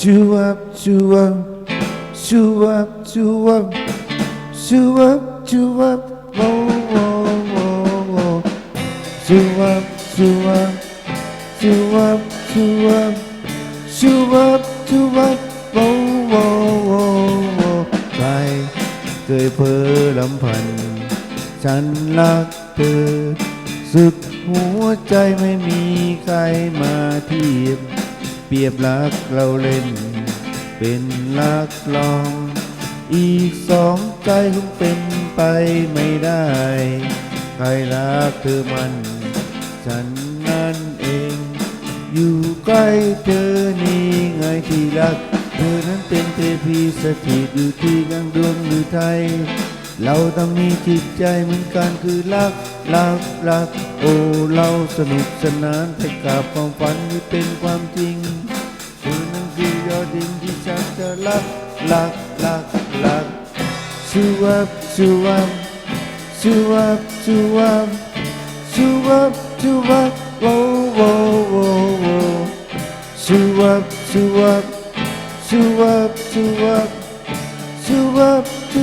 Shoo up, shoo up, shoo up, shoo up, shoo up, shoo up, whoa, whoa, whoa, whoa. Shoo up, shoo up, shoo up, shoo up, shoo up, shoo up, whoa, whoa, whoa, whoa. ใครเคยเพ้อลำพัน ฉันรักเธอ สุดหัวใจไม่มีใครมาเทียบ เปรียบรักเราเล่น เป็นรักลอง อีกสองใจคงเป็นไปไม่ได้ ใครรักเธอมัน ฉันนั่นเอง อยู่ใกล้เธอนี่ไงที่รัก เธอนั้นเป็นเทพีสถิตอยู่ที่กลางดวงหรือไทย เราต้องมีจิตใจเหมือนกันคือรักรักรัก โอ้เราสนุกสนานไปกับความฝันที่เป็นความจริงเธอนั้นคือยอดดินที่ฉันจะรักรักรักรักชูวับชูวับชูวับชูวับชูวับชูวับโว้โว้โว้โว้ชูวับชูวับชูวับชูวับชูวับชู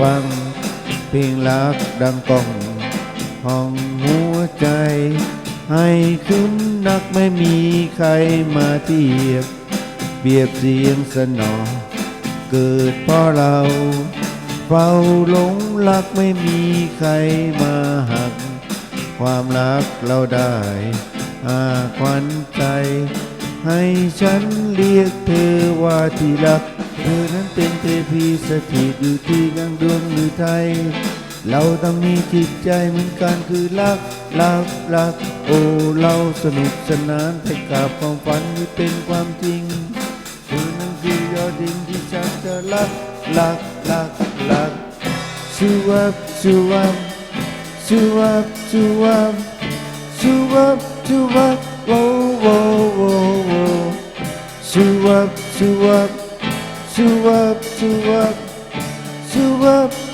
ฟังเพลงรักดังก้องห้องหัวใจ ให้ขึ้นนักไม่มีใครมาเทียบเปียบเสียงสนอ เกิดเพราะเรา เฝ้าหลงรักไม่มีใครมาหัก ความรักเราได้อาควันใจ ให้ฉันเรียกเธอว่าที่รัก เธอนั้นเป็นเทพีสถิตอยู่ที่กลางดวงหรือไทย เราต้องมีจิตใจเหมือนกันคือรักรักรัก โอ้เราสนุกสนานไปกับความฝันที่เป็นความจริงเธอนั้นคือยอดดินที่ฉันจะรักรักรักรักชูวับชูวับชูวับชูวับชูวับชูวับโว้โว้โว้โว้ชูวับชูวับ Two up, two up, two up.